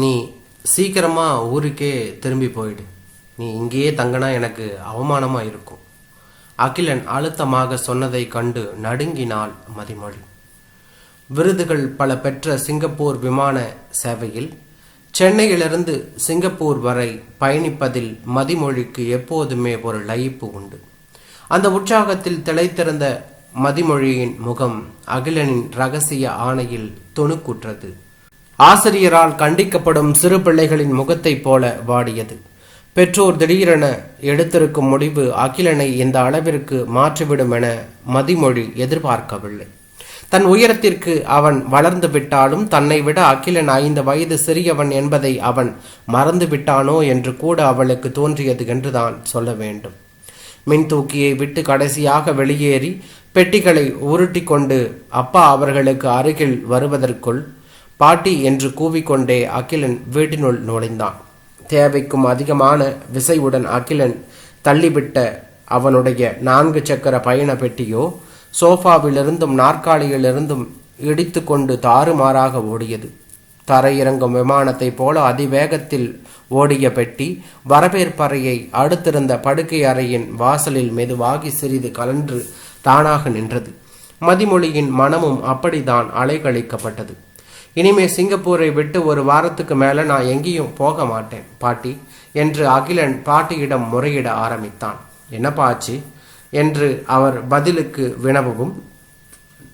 நீ சீக்கிரமாக ஊருக்கே திரும்பி போயிடு. நீ இங்கேயே தங்கினா எனக்கு அவமானமாக இருக்கும். அகிலன் அழுத்தமாக சொன்னதை கண்டு நடுங்கினாள் மதிமொழி. விருதுகள் பல பெற்ற சிங்கப்பூர் விமான சேவையில் சென்னையிலிருந்து சிங்கப்பூர் வரை பயணிப்பதில் மதிமொழிக்கு எப்போதுமே ஒரு லயிப்பு உண்டு. அந்த உற்சாகத்தில் திளைத்திருந்த மதிமொழியின் முகம் அகிலனின் ரகசிய ஆணையில் துணுக்குற்றது. ஆசிரியரால் கண்டிக்கப்படும் சிறு பிள்ளைகளின் முகத்தைப் போல வாடியது. பெற்றோர் திடீரென எடுத்திருக்கும் முடிவு அகிலனை இந்த அளவிற்கு மாற்றிவிடும் என மதிமொழி எதிர்பார்க்கவில்லை. தன் உயரத்திற்கு அவன் வளர்ந்து விட்டாலும் தன்னை விட அகிலன் ஐந்து வயது சிறியவன் என்பதை அவன் மறந்து விட்டானோ என்று கூட அவளுக்கு தோன்றியது என்றுதான் சொல்ல வேண்டும். மின் தூக்கியை விட்டு கடைசியாக வெளியேறி பெட்டிகளை உருட்டி கொண்டு அப்பா அவர்களுக்கு அருகில் வருவதற்குள் பாட்டி என்று கூவிக்கொண்டே அகிலன் வீட்டினுள் நுழைந்தான். தேவைக்கும் அதிகமான விசையுடன் அகிலன் தள்ளிவிட்ட அவனுடைய நான்கு சக்கர பயண பெட்டியோ சோஃபாவிலிருந்தும் நாற்காலியிலிருந்தும் இடித்து கொண்டு தாறுமாறாக ஓடியது. தரையிறங்கும் விமானத்தைப் போல அதிவேகத்தில் ஓடிய பெட்டி வரவேற்பறையை அடுத்திருந்த படுக்கை அறையின் வாசலில் மெதுவாகி சிறிது கலன்று தானாக நின்றது. மதிமொழியின் மனமும் அப்படித்தான் அலைகழிக்கப்பட்டது. இனிமே சிங்கப்பூரை விட்டு ஒரு வாரத்துக்கு மேலே நான் எங்கேயும் போக மாட்டேன் பாட்டி என்று அகிலன் பாட்டியிடம் முறையிட ஆரம்பித்தான். என்னப்பா ஆச்சு? என்று அவர் பதிலுக்கு வினவவும்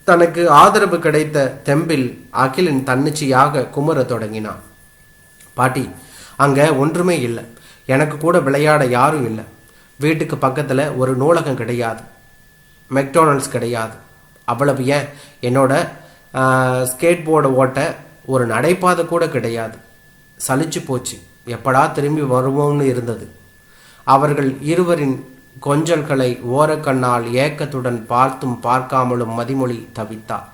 தனக்கு ஆதரவு கிடைத்த தெம்பில் அகிலன் தன்னிச்சையாக குமர தொடங்கினான். பாட்டி அங்கே ஒன்றுமே இல்லை. எனக்கு கூட விளையாட யாரும் இல்லை. வீட்டுக்கு பக்கத்தில் ஒரு நூலகம் கிடையாது. மெக்டோனல்ஸ் கிடையாது. அவ்வளவு ஏன்? என்னோட ஸ்கேட் போர்டை ஓட்ட ஒரு நடைபாதை கூட கிடையாது. சலிச்சு போச்சு. எப்படா திரும்பி வருவோம்னு இருந்தது. அவர்கள் இருவரின் கொஞ்சல்களை ஓரக்கண்ணால் ஏக்கத்துடன் பார்த்தும் பார்க்காமலும் மதிமொழி தவித்தார்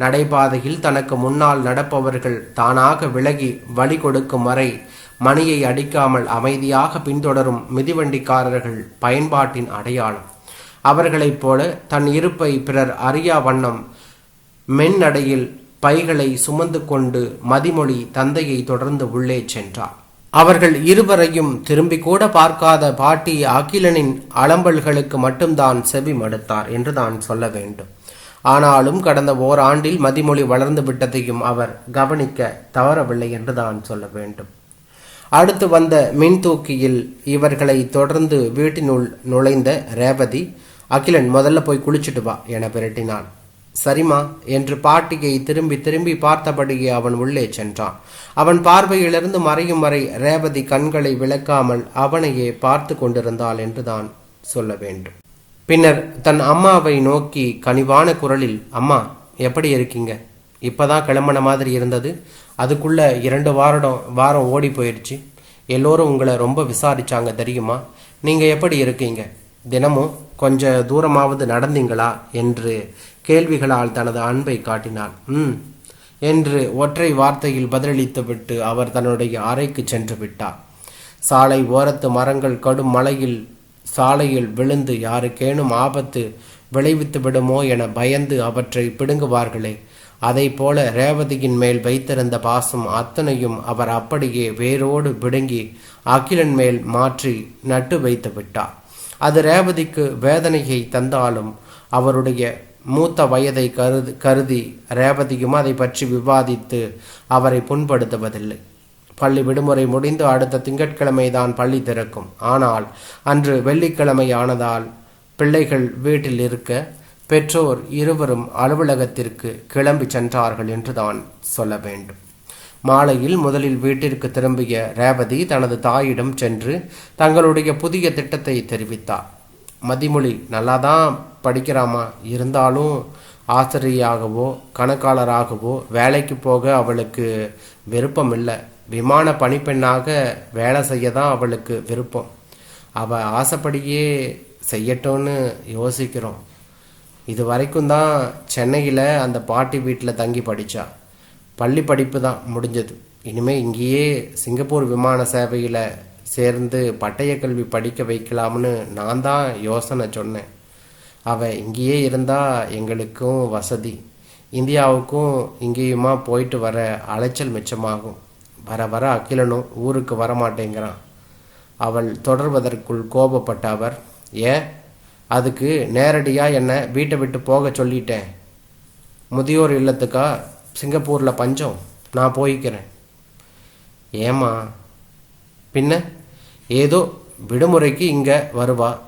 நடைபாதையில் தனக்கு முன்னால் நடப்பவர்கள் தானாக விலகி வழி கொடுக்கும் வரை மணியை அடிக்காமல் அமைதியாக பின்தொடரும் மிதிவண்டிக்காரர்கள் பயன்பாட்டின் அடையாளம். அவர்களைப் போல தன் இருப்பை பிறர் அறியா வண்ணம் மென்னடையில் பைகளை சுமந்து கொண்டு மதிமொழி தந்தையை தொடர்ந்து உள்ளே சென்றார். அவர்கள் இருவரையும் திரும்பி கூட பார்க்காத பாட்டி அகிலனின் அலம்பல்களுக்கு மட்டும்தான் செவி மடுத்தார் என்று தான் சொல்ல வேண்டும். ஆனாலும் கடந்த ஓராண்டில் மதிமொழி வளர்ந்து விட்டதையும் அவர் கவனிக்க தவறவில்லை என்று தான் சொல்ல வேண்டும். அடுத்து வந்த மின்தூக்கியில் இவர்களை தொடர்ந்து வீட்டினுள் நுழைந்த ரேவதி அகிலன் முதல்ல போய் குளிச்சுட்டு வா என விரட்டினான். சரிம்மா? என்று பாட்டியை திரும்பி திரும்பி பார்த்தபடியே அவன் உள்ளே சென்றான். அவன் பார்வையிலிருந்து மறையும் வரை ரேவதி கண்களை விளக்காமல் அவனையே பார்த்து கொண்டிருந்தாள் என்றுதான் சொல்ல வேண்டும். பின்னர் தன் அம்மாவை நோக்கி கனிவான குரலில் அம்மா எப்படி இருக்கீங்க? இப்பதான் கிளம்பின மாதிரி இருந்தது. அதுக்குள்ள இரண்டு வாரம் வாரம் ஓடி போயிடுச்சு எல்லோரும் உங்களை ரொம்ப விசாரிச்சாங்க தெரியுமா? நீங்க எப்படி இருக்கீங்க? தினமும் கொஞ்சம் தூரமாவது நடந்தீங்களா? என்று கேள்விகளால் தனது அன்பை காட்டினான். ம் என்று ஒற்றை வார்த்தையில் பதிலளித்துவிட்டு அவர் தன்னுடைய அறைக்கு சென்று விட்டார். சாலை ஓரத்து மரங்கள் கடும் மலையில் சாலையில் விழுந்து யாருக்கேனும் ஆபத்து விளைவித்து விடுமோ என பயந்து அவற்றை பிடுங்குவார்களே அதை போல ரேவதியின் மேல் வைத்திருந்த பாசம் அத்தனையும் அவர் அப்படியே வேரோடு பிடுங்கி அகிலன் மேல் மாற்றி நட்டு வைத்து விட்டார் அது ரேவதிக்கு வேதனையை தந்தாலும் அவருடைய மூத்த வயதை கருது கருதி ரேவதியும் அதை பற்றி விவாதித்து அவரை புண்படுத்துவதில்லை. பள்ளி விடுமுறை முடிந்து அடுத்த திங்கட்கிழமை தான் பள்ளி திறக்கும். ஆனால் அன்று வெள்ளிக்கிழமை ஆனதால் பிள்ளைகள் வீட்டில் இருக்க பெற்றோர் இருவரும் அலுவலகத்திற்கு கிளம்பி சென்றார்கள் என்று தான் சொல்ல வேண்டும். மாலையில் முதலில் வீட்டிற்கு திரும்பிய ரேவதி தனது தாயிடம் சென்று தங்களுடைய புதிய திட்டத்தை தெரிவித்தார். மதிமொழி நல்லா தான் படிக்கிறாமா? இருந்தாலும் ஆசிரியராகவோ கணக்காளராகவோ வேலைக்கு போக அவளுக்கு விருப்பம் இல்லை. விமான பணிப்பெண்ணாக வேலை செய்ய தான் அவளுக்கு விருப்பம். அவள் ஆசைப்படியே செய்யட்டும்னு யோசிக்கிறோம். இது வரைக்கும் தான் சென்னையில் அந்த பாட்டி வீட்டில் தங்கி படித்தா பள்ளி படிப்பு தான் முடிஞ்சது. இனிமேல் இங்கேயே சிங்கப்பூர் விமான சேவையில் சேர்ந்து பட்டய கல்வி படிக்க வைக்கலாம்னு நான் தான் யோசனை சொன்னேன். அவள் இங்கேயே இருந்தால் எங்களுக்கும் வசதி. இந்தியாவுக்கும் இங்கேயுமா போயிட்டு வர அலைச்சல் மிச்சமாகும். வர வர அகிலனும் ஊருக்கு வரமாட்டேங்கிறான். அவள் தொடர்வதற்குள் கோபப்பட்ட அவர் ஏன் அதுக்கு நேரடியாக என்னை வீட்டை விட்டு போக சொல்லிட்டேன். முதியோர் இல்லத்துக்கா சிங்கப்பூரில் பஞ்சம். நான் போய்க்கிறேன். ஏமா பின்ன? ஏதோ விடுமுறைக்கு இங்கே வருவா.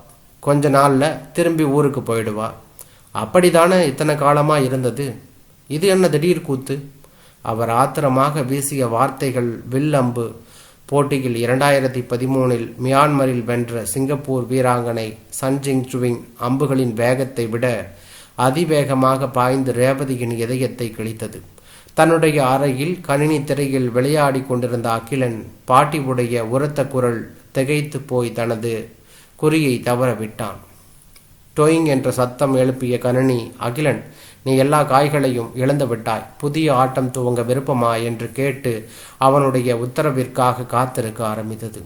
கொஞ்ச நாளில் திரும்பி ஊருக்கு போயிடுவா. அப்படிதானே இத்தனை காலமாக இருந்தது? இது என்ன திடீர் கூத்து? அவர் ஆத்திரமாக வீசிய வார்த்தைகள் வில் அம்பு போட்டியில் இரண்டாயிரத்தி பதிமூனில் மியான்மரில் வென்ற சிங்கப்பூர் வீராங்கனை சன்ஜிங் சுவிங் அம்புகளின் வேகத்தை விட அதிவேகமாக பாய்ந்து ரேவதியின் இதயத்தை கிழித்தது. தன்னுடைய அறையில் கணினி திரையில் விளையாடி கொண்டிருந்த அகிலன் பாட்டி உடைய உரத்த குரல் திகைத்து போய் தனது குறியை தவற விட்டான் டொயிங் என்ற சத்தம் எழுப்பிய கணினி அகிலன் நீ எல்லா காய்களையும் இழந்து விட்டாய். புதிய ஆட்டம் துவங்க விருப்பமா? என்று கேட்டு அவனுடைய உத்தரவிற்காக காத்திருக்க ஆரம்பித்தது.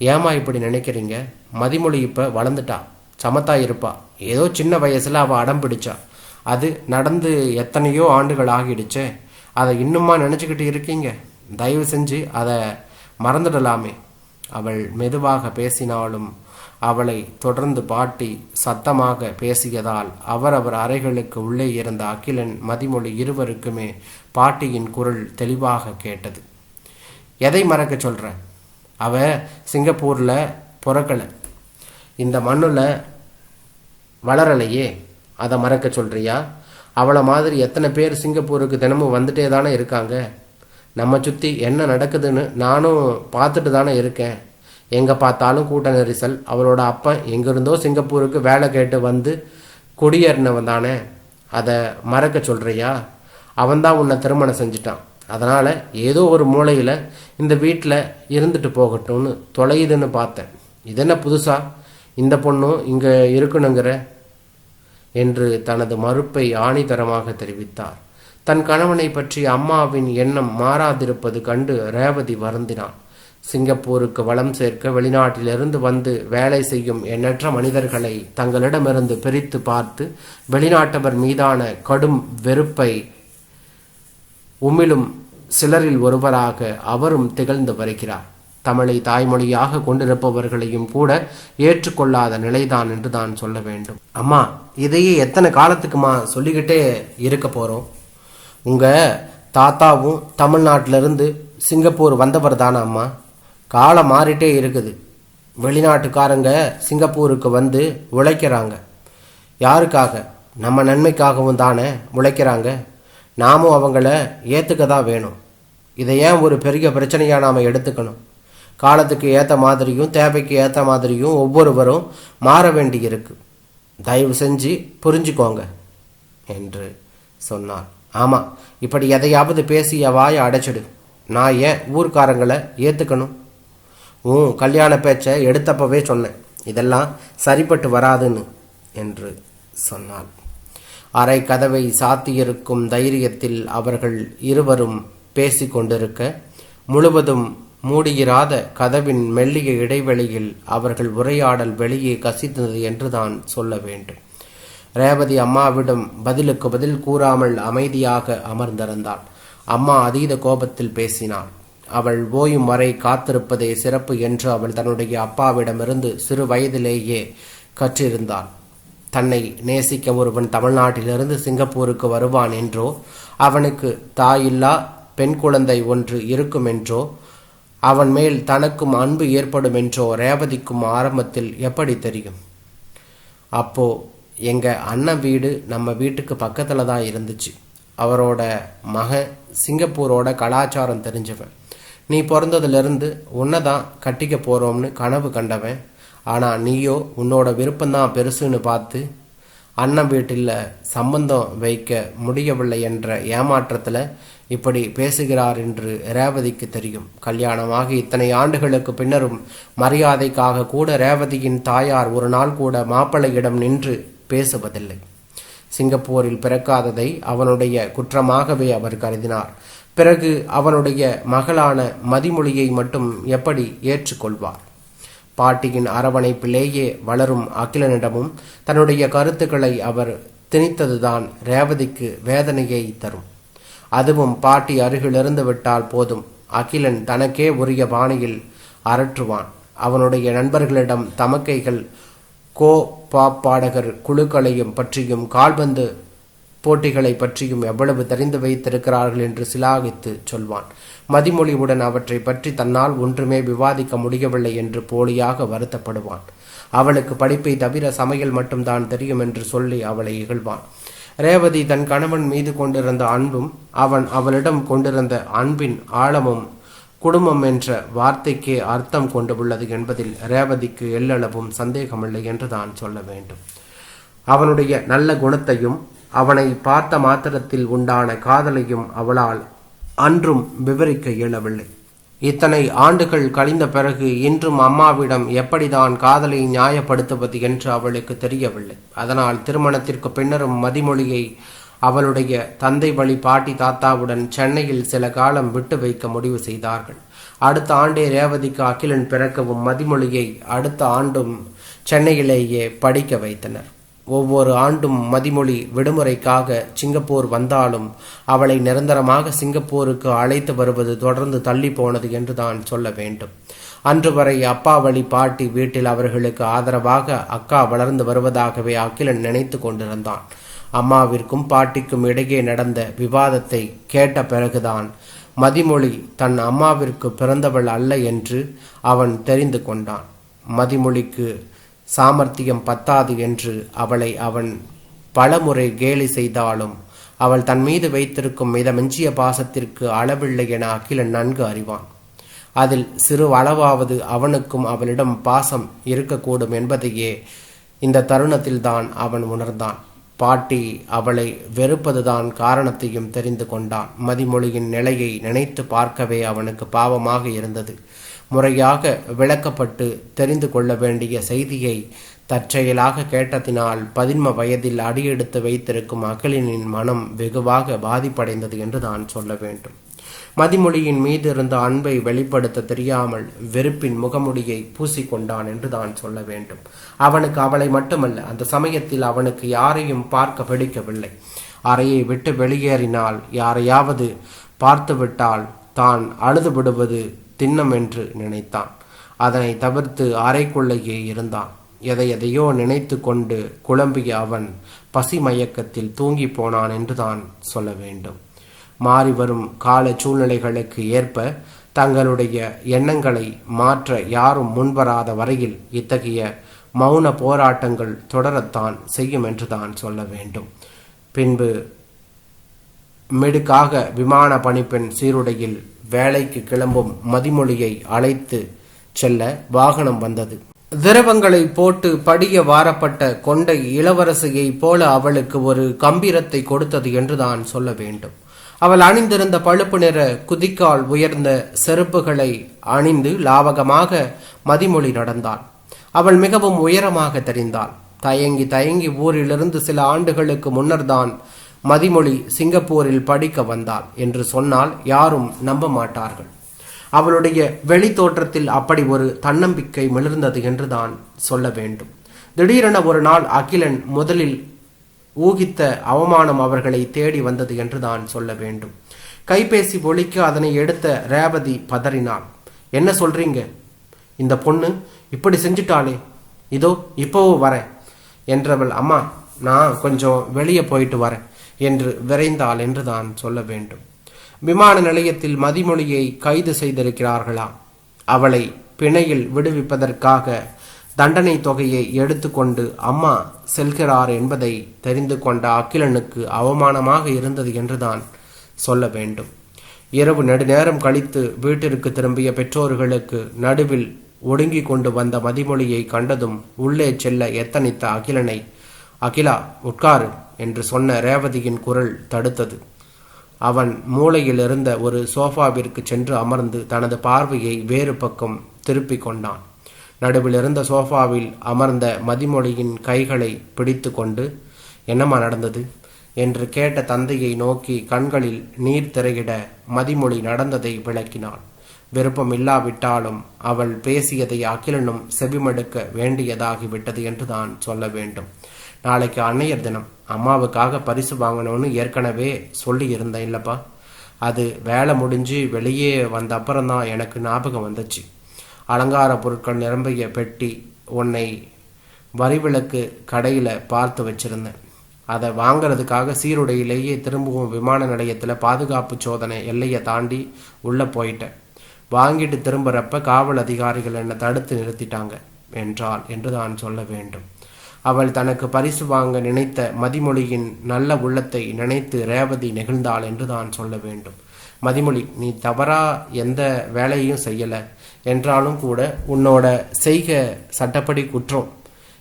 ஏமா இப்படி நினைக்கிறீங்க? மதிமொழி இப்போ வளர்ந்துட்டா? சமத்தா இருப்பா. ஏதோ சின்ன வயசுல அவ அடம் பிடிச்சா. அது நடந்து எத்தனையோ ஆண்டுகள் ஆகிடுச்சே. அதை இன்னுமா நினச்சிக்கிட்டு இருக்கீங்க? தயவு செஞ்சு அதை மறந்துடலாமே. அவள் மெதுவாக பேசினாலும் அவளை தொடர்ந்து பாட்டி சத்தமாக பேசியதால் அவரவர் அறைகளுக்கு உள்ளே இருந்த அகிலன் மதிமொழி இருவருக்குமே பாட்டியின் குரல் தெளிவாக கேட்டது. எதை மறக்க சொல்ற? அவ சிங்கப்பூர்ல பிறக்கல. இந்த மண்ணுல வளரலையே. அதை மறக்க சொல்றியா? அவளை மாதிரி எத்தனை பேர் சிங்கப்பூருக்கு தினமும் வந்துட்டே தானே இருக்காங்க. நம்ம சுற்றி என்ன நடக்குதுன்னு நானும் பார்த்துட்டு தானே இருக்கேன். எங்கே பார்த்தாலும் கூட்ட நெரிசல். அவரோட அப்பன் எங்கிருந்தோ சிங்கப்பூருக்கு வேலை கேட்டு வந்து குடியேறினவன் தானே. அதை மறக்க சொல்கிறியா அவன்தான் உன்னை திருமணம் செஞ்சிட்டான். அதனால் ஏதோ ஒரு மூலையில் இந்த வீட்டில் இருந்துட்டு போகட்டும்னு தொலையுதுன்னு பார்த்தேன். இது என்ன புதுசா? இந்த பொண்ணும் இங்கே இருக்கணுங்கிற? என்று தனது மறுப்பை ஆணித்தரமாக தெரிவித்தார். தன் கணவனை பற்றி அம்மாவின் எண்ணம் மாறாதிருப்பது கண்டு ரேவதி வருந்தினான் சிங்கப்பூருக்கு வளம் சேர்க்க வெளிநாட்டிலிருந்து வந்து வேலை செய்யும் எண்ணற்ற மனிதர்களை தங்களிடமிருந்து பிரித்து பார்த்து வெளிநாட்டவர் மீதான கடும் வெறுப்பை உமிழும் சிலரில் ஒருவராக அவரும் திகழ்ந்து வருகிறார். தமிழை தாய்மொழியாக கொண்டிருப்பவர்களையும் கூட ஏற்றுக்கொள்ளாத நிலைதான் என்று தான் சொல்ல வேண்டும். அம்மா இதையே எத்தனை காலத்துக்குமா சொல்லிக்கிட்டே இருக்க போகிறோம் உங்கள் தாத்தாவும் தமிழ்நாட்டிலிருந்து சிங்கப்பூர் வந்தவர் தானே அம்மா? காலம் மாறிட்டே இருக்குது. வெளிநாட்டுக்காரங்க சிங்கப்பூருக்கு வந்து உழைக்கிறாங்க. யாருக்காக? நம்ம நன்மைக்காகவும் தானே உழைக்கிறாங்க. நாமும் அவங்கள ஏற்றுக்க தான் வேணும். இதை ஏன் ஒரு பெரிய பிரச்சனையாக நாம் எடுத்துக்கணும்? காலத்துக்கு ஏற்ற மாதிரியும் தேவைக்கு ஏற்ற மாதிரியும் ஒவ்வொருவரும் மாற வேண்டியிருக்கு. தயவு செஞ்சு புரிஞ்சுக்கோங்க என்று சொன்னார். ஆமாம் இப்படி எதையாவது பேசி வாயை அடைச்சிடு. நான் ஏன் ஊர்க்காரங்களை ஏற்றுக்கணும் உன் கல்யாண பேச்சை எடுத்தப்பவே சொன்னேன். இதெல்லாம் சரிப்பட்டு வராதுன்னு என்று சொன்னாள். அரை கதவை சாத்தியிருக்கும் தைரியத்தில் அவர்கள் இருவரும் பேசிக்கொண்டிருக்க முழுவதும் மூடியிராத கதவின் மெல்லிய இடைவெளியில் அவர்கள் உரையாடல் வெளியே கசித்தது என்றுதான் சொல்ல வேண்டும். ரேவதி அம்மாவிடம் பதிலுக்கு பதில் கூறாமல் அமைதியாக அமர்ந்திருந்தாள். அம்மா அதீத கோபத்தில் பேசினாள். அவள் ஓயும் வரை காத்திருப்பதே சிறப்பு என்று அவள் தன்னுடைய அப்பாவிடமிருந்து சிறு வயதிலேயே கற்றிருந்தாள். தன்னை நேசிக்க ஒருவன் தமிழ்நாட்டிலிருந்து சிங்கப்பூருக்கு வருவான் என்றோ அவனுக்கு தாயில்லா பெண் குழந்தை ஒன்று இருக்கும் என்றோ அவன் மேல் தனக்கும் அன்பு ஏற்படும் என்றோ ரேவதிக்கும் ஆரம்பத்தில் எப்படி தெரியும்? அப்போ எங்கள் அண்ணன் வீடு நம்ம வீட்டுக்கு பக்கத்தில் தான் இருந்துச்சு. அவரோட மகன் சிங்கப்பூரோட கலாச்சாரம் தெரிஞ்சவன். நீ பிறந்ததுலேருந்து உன்னை தான் கட்டிக்க போகிறோம்னு கனவு கண்டவன். ஆனால் நீயோ உன்னோட விருப்பம்தான் பெருசுன்னு பார்த்து அண்ணன் வீட்டில் சம்பந்தம் வைக்க முடியவில்லை என்ற ஏமாற்றத்தில் இப்படி பேசுகிறார் என்று ரேவதிக்கு தெரியும். கல்யாணமாகி இத்தனை ஆண்டுகளுக்கு பின்னரும் மரியாதைக்காக கூட ரேவதியின் தாயார் ஒரு நாள் கூட மாப்பிள்ளையிடம் நின்று பேசுவதில்லை. சிங்கப்பூரில் பிறக்காததை அவனுடைய குற்றமாகவே அவர் கருதினார். பிறகு அவனுடைய மகளான மதிமொழியை மட்டும் எப்படி ஏற்றுக்கொள்வார்? பாட்டியின் அரவணைப்பிலேயே வளரும் அகிலனிடமும் தன்னுடைய கருத்துக்களை அவர் திணித்ததுதான் ரேவதிக்கு வேதனையை தரும். அதுவும் பாட்டி அருகிலிருந்து விட்டால் போதும். அகிலன் தனக்கே உரிய பாணியில் அரற்றுவான். அவனுடைய நண்பர்களிடம் தமக்கைகள் கோ பாப் பாடகர் குழுக்களையும் பற்றியும் கால்பந்து போட்டிகளை பற்றியும் எவ்வளவு தெரிந்து வைத்திருக்கிறார்கள் என்று சிலாகித்து சொல்வான். மதிமொழிவுடன் அவற்றை பற்றி தன்னால் ஒன்றுமே விவாதிக்க முடியவில்லை என்று போலியாக வருத்தப்படுவான். அவளுக்கு படிப்பை தவிர சமையல் மட்டும்தான் தெரியும் என்று சொல்லி அவளை இகழ்வான். ரேவதி தன் கணவன் மீது கொண்டிருந்த அன்பும் அவன் அவளிடம் கொண்டிருந்த அன்பின் ஆழமும் குடும்பம் என்ற வார்த்தைக்கே அர்த்தம் கொண்டு உள்ளது என்பதில் ரேவதிக்கு எல்லளவும் சந்தேகமில்லை என்று தான் சொல்ல வேண்டும். அவனுடைய நல்ல குணத்தையும் அவனை பார்த்த மாத்திரத்தில் உண்டான காதலையும் அவளால் அன்றும் விவரிக்க இயலவில்லை. இத்தனை ஆண்டுகள் கழிந்த பிறகு இன்றும் அம்மாவிடம் எப்படிதான் காதலை நியாயப்படுத்துவது என்று அவளுக்கு தெரியவில்லை. அதனால் திருமணத்திற்கு பின்னரும் மதிமொழியை அவளுடைய தந்தை வழி பாட்டி தாத்தாவுடன் சென்னையில் சில காலம் விட்டு வைக்க முடிவு செய்தார்கள். அடுத்த ஆண்டே ரேவதிக்கு அகிலன் பிறக்கவும் மதிமொழியை அடுத்த ஆண்டும் சென்னையிலேயே படிக்க வைத்தனர். ஒவ்வொரு ஆண்டும் மதிமொழி விடுமுறைக்காக சிங்கப்பூர் வந்தாலும் அவளை நிரந்தரமாக சிங்கப்பூருக்கு அழைத்து வருவது தொடர்ந்து தள்ளி போனது என்று தான் சொல்ல வேண்டும். அன்று வரை அப்பா வழி பாட்டி வீட்டில் அவர்களுக்கு ஆதரவாக அக்கா வளர்ந்து வருவதாகவே அகிலன் நினைத்து கொண்டிருந்தான். அம்மாவிற்கும் பாட்டிக்கும் இடையே நடந்த விவாதத்தை கேட்ட பிறகுதான் மதிமொழி தன் அம்மாவிற்கு பிறந்தவள் அல்ல என்று அவன் தெரிந்து கொண்டான். மதிமொழிக்கு சாமர்த்தியம் பத்தாது என்று அவளை அவன் பலமுறை கேலி செய்தாலும் அவள் தன் மீது வைத்திருக்கும் மிதமெஞ்சிய பாசத்திற்கு அளவில்லை என அகிலன் நன்கு அறிவான். அதில் சிறு அளவாவது அவனுக்கும் அவளிடம் பாசம் இருக்கக்கூடும் என்பதையே இந்த தருணத்தில்தான் அவன் உணர்ந்தான். பாட்டி அவளை வெறுப்பதுதான் காரணத்தையும் தெரிந்து கொண்டான். மதிமொழியின் நிலையை நினைத்து பார்க்கவே அவனுக்கு பாவமாக இருந்தது. முறையாக விளக்கப்பட்டு தெரிந்து கொள்ள வேண்டிய செய்தியை தற்செயலாக கேட்டதினால் பதின்ம வயதில் அடியெடுத்து வைத்திருக்கும் அகலினின் மனம் வெகுவாக பாதிப்படைந்தது என்று தான் சொல்ல வேண்டும். மதிமொழியின் மீது இருந்த அன்பை வெளிப்படுத்த தெரியாமல் வெறுப்பின் முகமுடியை பூசிக்கொண்டான் என்று தான் சொல்ல வேண்டும். அவனுக்கு அவளை மட்டுமல்ல அந்த சமயத்தில் அவனுக்கு யாரையும் பார்க்க பிடிக்கவில்லை. அறையை விட்டு வெளியேறினால் யாரையாவது பார்த்துவிட்டால் தான் அழுது விடுவது திண்ணம் என்று நினைத்தான். அதனை தவிர்த்து அறைக்குள்ளேயே இருந்தான். எதை எதையோ நினைத்து கொண்டு குழம்பிய அவன் பசி மயக்கத்தில் தூங்கி போனான் என்றுதான் சொல்ல வேண்டும். மாறி வரும் கால சூழ்நிலைகளுக்கு ஏற்ப தங்களுடைய எண்ணங்களை மாற்ற யாரும் முன்வராத வரையில் இத்தகைய மௌன போராட்டங்கள் தொடரத்தான் செய்யும் என்றுதான் சொல்ல வேண்டும். பின்பு மிடுக்காக விமான பணிப்பெண் சீருடையில் வேலைக்கு கிளம்பும் மதிமொழியை அழைத்து செல்ல வாகனம் வந்தது. திரவங்களை போட்டு படிய வாரப்பட்ட கொண்டை இளவரசியைப் போல அவளுக்கு ஒரு கம்பீரத்தை கொடுத்தது என்றுதான் சொல்ல வேண்டும். அவள் அணிந்திருந்த பழுப்பு நிற குதிக்கால் உயர்ந்த செருப்புகளை அணிந்து லாவகமாக மதிமொழி நடந்தாள். அவள் மிகவும் உயரமாக தெரிந்தாள். தயங்கி தயங்கி ஊரிலிருந்து சில ஆண்டுகளுக்கு முன்னர்தான் மதிமொழி சிங்கப்பூரில் படிக்க வந்தாள் என்று சொன்னால் யாரும் நம்ப மாட்டார்கள். அவளுடைய வெளி தோற்றத்தில் அப்படி ஒரு தன்னம்பிக்கை மிளர்ந்தது என்று தான் சொல்ல வேண்டும். திடீரென ஒரு நாள் அகிலன் முதலில் ஊகித்த அவமானம் அவர்களை தேடி வந்தது என்று தான் சொல்ல வேண்டும். கைபேசி ஒழிக்க அதனை எடுத்த ரேவதி பதறினாள். என்ன சொல்றீங்க? இந்த பொண்ணு இப்படி செஞ்சுட்டாளே. இதோ இப்போவும் வரேன் என்றவள் அம்மா நான் கொஞ்சம் வெளியே போயிட்டு வரேன் என்று விரைந்தாள் என்று தான் சொல்ல வேண்டும். விமான நிலையத்தில் மதிமொழியை கைது செய்திருக்கிறார்களா? அவளை பிணையில் விடுவிப்பதற்காக தண்டனை தொகையை எடுத்துக்கொண்டு அம்மா செல்கிறார் என்பதை தெரிந்து கொண்ட அகிலனுக்கு அவமானமாக இருந்தது என்றுதான் சொல்ல வேண்டும். இரவு நெடுநேரம் கழித்து வீட்டிற்கு திரும்பிய பெற்றோர்களுக்கு நடுவில் ஒடுங்கி கொண்டு வந்த மதிமொழியை கண்டதும் உள்ளே செல்ல எத்தனித்த அகிலனை அகிலா உட்காரு என்று சொன்ன ரேவதியின் குரல் தடுத்தது. அவன் மூலையில் இருந்த ஒரு சோஃபாவிற்கு சென்று அமர்ந்து தனது பார்வையை வேறு பக்கம் திருப்பிக் கொண்டான். நடுவில் இருந்த சோஃபாவில் அமர்ந்த மதிமொழியின் கைகளை பிடித்து கொண்டு என்னம்மா நடந்தது? என்று கேட்ட தந்தையை நோக்கி கண்களில் நீர் திரையிட மதிமொழி நடந்ததை விளக்கினாள். விருப்பம் இல்லாவிட்டாலும் அவள் பேசியதை அகிலனும் செவிமடுக்க வேண்டியதாகிவிட்டது என்று தான் சொல்ல வேண்டும். நாளைக்கு அன்னையர் தினம் அம்மாவுக்காக பரிசு வாங்கணும்னு ஏற்கனவே சொல்லி இருந்தேன் இல்லப்பா. அது வேலை முடிஞ்சு வெளியே வந்த அப்புறம் தான் எனக்கு ஞாபகம் வந்துச்சு. அலங்கார பொருட்கள் நிரம்பிய பெட்டி உன்னை வரிவிளக்கு கடையில் பார்த்து வச்சிருந்தேன். அதை வாங்குறதுக்காக சீருடையிலேயே திரும்பவும் விமான நிலையத்தில் பாதுகாப்பு சோதனை எல்லையை தாண்டி உள்ளே போயிட்டேன். வாங்கிட்டு திரும்புறப்ப காவல் அதிகாரிகள் என்னை தடுத்து நிறுத்திட்டாங்க என்றாள் என்று தான் சொல்ல வேண்டும். அவள் தனக்கு பரிசு வாங்க நினைத்த மதிமொழியின் நல்ல உள்ளத்தை நினைத்து ரேவதி நெகிழ்ந்தாள் என்று தான் சொல்ல வேண்டும். மதிமொழி நீ தவறா எந்த வேலையும் செய்யலை. என்றாலும் கூட உன்னோட செய்க சட்டப்படி குற்றம்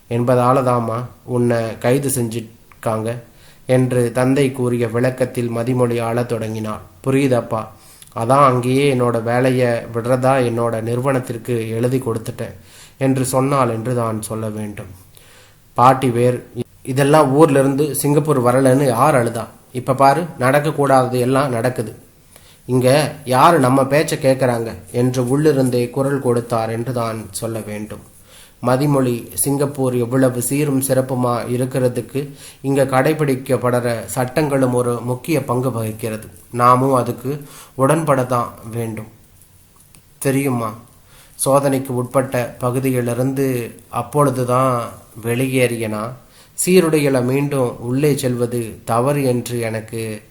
என்பதால தாமா உன்னை கைது செஞ்சிருக்காங்க என்று தந்தை கூறிய விளக்கத்தில் மதிமொழி ஆளத் தொடங்கினாள் புரியுதப்பா. அதான் அங்கேயே என்னோட வேலையை விடுறதா என்னோட நிறுவனத்திற்கு எழுதி கொடுத்துட்டேன் என்று சொன்னால் என்று தான் சொல்ல வேண்டும். பாட்டி வேர் இதெல்லாம் ஊர்ல இருந்து சிங்கப்பூர் வரலன்னு யார் அழுதா? இப்ப பாரு நடக்கக்கூடாதது எல்லாம் நடக்குது. இங்க யார் நம்ம பேச்ச கேட்குறாங்க என்று உள்ளிருந்தே குரல் கொடுத்தார் என்று தான் சொல்ல வேண்டும். மதிமொழி சிங்கப்பூர் எவ்வளவு சீரும் சிறப்புமா இருக்கிறதுக்கு இங்க கடைபிடிக்கப்படுற சட்டங்களும் ஒரு முக்கிய பங்கு வகிக்கிறது. நாமும் அதுக்கு உடன்படத்தான் வேண்டும். தெரியுமா? சோதனைக்கு உட்பட்ட பகுதியிலிருந்து அப்பொழுதுதான் வெளியேறியனா? சீருடைகளை மீண்டும் உள்ளே செல்வது தவறு என்று எனக்கு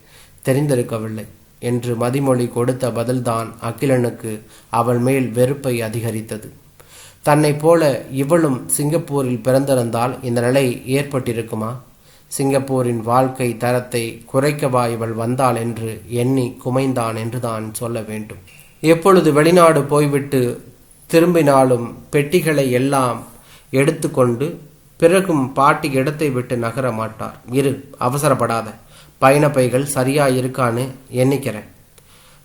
தெரிந்திருக்கவில்லை. என்று மதிமொழி கொடுத்த பதில்தான் அகிலனுக்கு அவள் மேல் வெறுப்பை அதிகரித்தது. தன்னை போல இவளும் சிங்கப்பூரில் பிறந்திருந்தால் இந்த நிலை ஏற்பட்டிருக்குமா? சிங்கப்பூரின் வாழ்க்கை தரத்தை குறைக்கவா இவள் வந்தாள் என்று எண்ணி குமைந்தான் என்று தான் சொல்ல வேண்டும். எப்பொழுது வெளிநாடு போய்விட்டு திரும்பினாலும் பெட்டிகளை எல்லாம் எடுத்துக்கொண்டு பிறகும் பாட்டி இடத்தை விட்டு நகர மாட்டார். இரு அவசரப்படாத. பயணப்பைகள் சரியா இருக்கான்னு எண்ணிக்கிறேன்.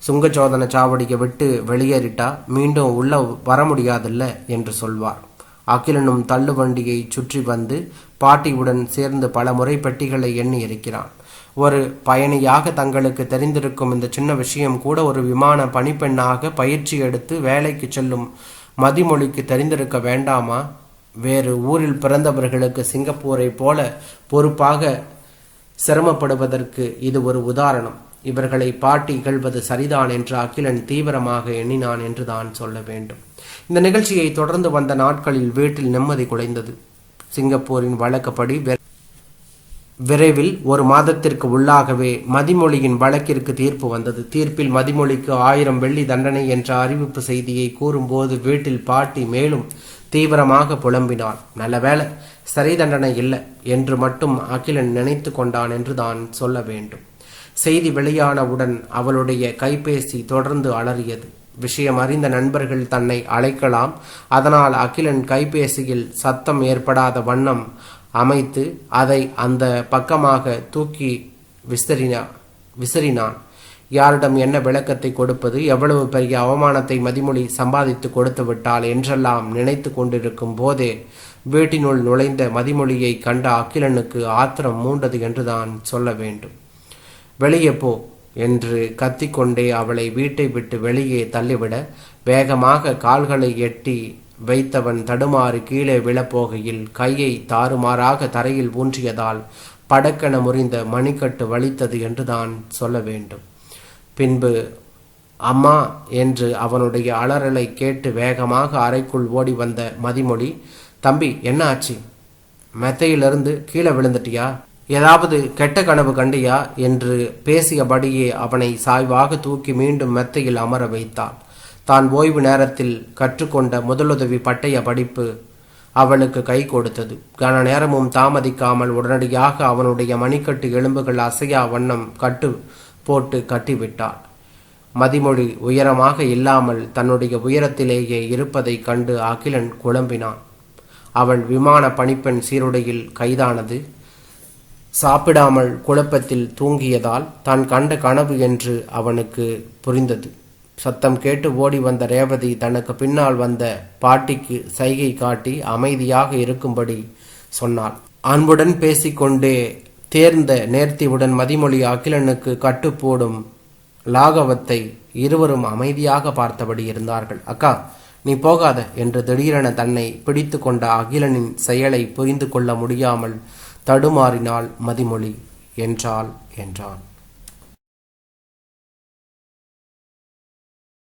சுங்கச்சோதனை சாவடியை விட்டு வெளியேறிட்டா மீண்டும் உள்ள வர முடியாதுல்ல என்று சொல்வார். அகிலனும் தள்ளுவண்டியை சுற்றி வந்து பாட்டியுடன் சேர்ந்து பல முறை பெட்டிகளை எண்ணி இருக்கிறான். ஒரு பயணியாக தங்களுக்கு தெரிந்திருக்கும் இந்த சின்ன விஷயம் கூட ஒரு விமான பணிப்பெண்ணாக பயிற்சி எடுத்து வேலைக்கு செல்லும் மதிமொழிக்கு தெரிந்திருக்க வேண்டாமா? வேறு ஊரில் பிறந்தவர்களுக்கு சிங்கப்பூரை போல பொறுப்பாக சிரமப்படுவதற்கு இது ஒரு உதாரணம். இவர்களை பாட்டி இகழ்வது சரிதான் என்று அகிலன் தீவிரமாக எண்ணினான் என்று தான் சொல்ல வேண்டும். இந்த நிகழ்ச்சியை தொடர்ந்து வந்த நாட்களில் வீட்டில் நிம்மதி குலைந்தது. சிங்கப்பூரின் வழக்கப்படி விரைவில் ஒரு மாதத்திற்கு உள்ளாகவே மதிமொழியின் வழக்கிற்கு தீர்ப்பு வந்தது. தீர்ப்பில் மதிமொழிக்கு ஆயிரம் வெள்ளி தண்டனை என்ற அறிவிப்பு செய்தியை கூறும்போது வீட்டில் பாட்டி மேலும் தீவிரமாக புலம்பினார் நல்லவேளை சரி தண்டனை இல்லை என்று மட்டும் அகிலன் நினைத்து கொண்டான் என்று தான் சொல்ல வேண்டும். செய்தி வெளியானவுடன் அவளுடைய கைபேசி தொடர்ந்து அலறியது. விஷயம் அறிந்த நண்பர்கள் தன்னை அழைக்கலாம். அதனால் அகிலன் கைபேசியில் சத்தம் ஏற்படாத வண்ணம் அமைத்து அதை அந்த பக்கமாக தூக்கி விசிறினா விசிறினான். யாரிடம் என்ன விளக்கத்தை கொடுப்பது எவ்வளவு பெரிய அவமானத்தை மதிமொழி சம்பாதித்து கொடுத்து விட்டாள் என்றெல்லாம் நினைத்து கொண்டிருக்கும் போதே வீட்டினுள் நுழைந்த மதிமொழியை கண்ட அகிலனுக்கு ஆத்திரம் மூண்டது என்றுதான் சொல்ல வேண்டும். வெளியே போ என்று கத்திக்கொண்டே அவளை வீட்டை விட்டு வெளியே தள்ளிவிட வேகமாக கால்களை எட்டி வைத்தவன் தடுமாறு கீழே விழப்போகையில் கையை தாறுமாறாக தரையில் ஊன்றியதால் படக்கென முறிந்த மணிக்கட்டு வலித்தது என்றுதான் சொல்ல வேண்டும். பின்பு அம்மா என்று அவனுடைய அலறலை கேட்டு வேகமாக அறைக்குள் ஓடி வந்த மதிமொழி தம்பி என்ன ஆச்சு? மெத்தையிலிருந்து கீழே விழுந்துட்டியா? ஏதாவது கெட்ட கனவு கண்டியா? என்று பேசியபடியே அவனை சாய்வாக தூக்கி மீண்டும் மெத்தையில் அமர வைத்தாள். தான் ஓய்வு நேரத்தில் கற்றுக்கொண்ட முதலுதவி பட்டய படிப்பு அவனுக்கு கை கொடுத்தது. கன நேரமும் தாமதிக்காமல் உடனடியாக அவனுடைய மணிக்கட்டு எலும்புகள் அசையா வண்ணம் கட்டு போட்டு கட்டிவிட்டாள். மதிமொழி உயரமாக இல்லாமல் தன்னுடைய உயரத்திலேயே இருப்பதைக் கண்டு அகிலன் குழம்பினான். அவள் விமான பணிப்பெண் சீருடையில் கைதானது. சாப்பிடாமல் குழப்பத்தில் தூங்கியதால் தான் கண்ட கனவு என்று அவனுக்கு புரிந்தது. சத்தம் கேட்டு ஓடி வந்த ரேவதி தனக்கு பின்னால் வந்த பாட்டிக்கு சைகை காட்டி அமைதியாக இருக்கும்படி சொன்னாள். அன்புடன் பேசிக்கொண்டே தேர்ந்த நேர்த்தியுடன் மதிமொழி அகிலனுக்கு கட்டுப்போடும் லாகவத்தை இருவரும் அமைதியாக பார்த்தபடி இருந்தார்கள். அக்கா நீ போகாத என்று திடீரென தன்னை பிடித்து கொண்ட அகிலனின் செயலை புரிந்து கொள்ள முடியாமல் தடுமாறினாள் மதிமொழி. என்றாள் என்றான்.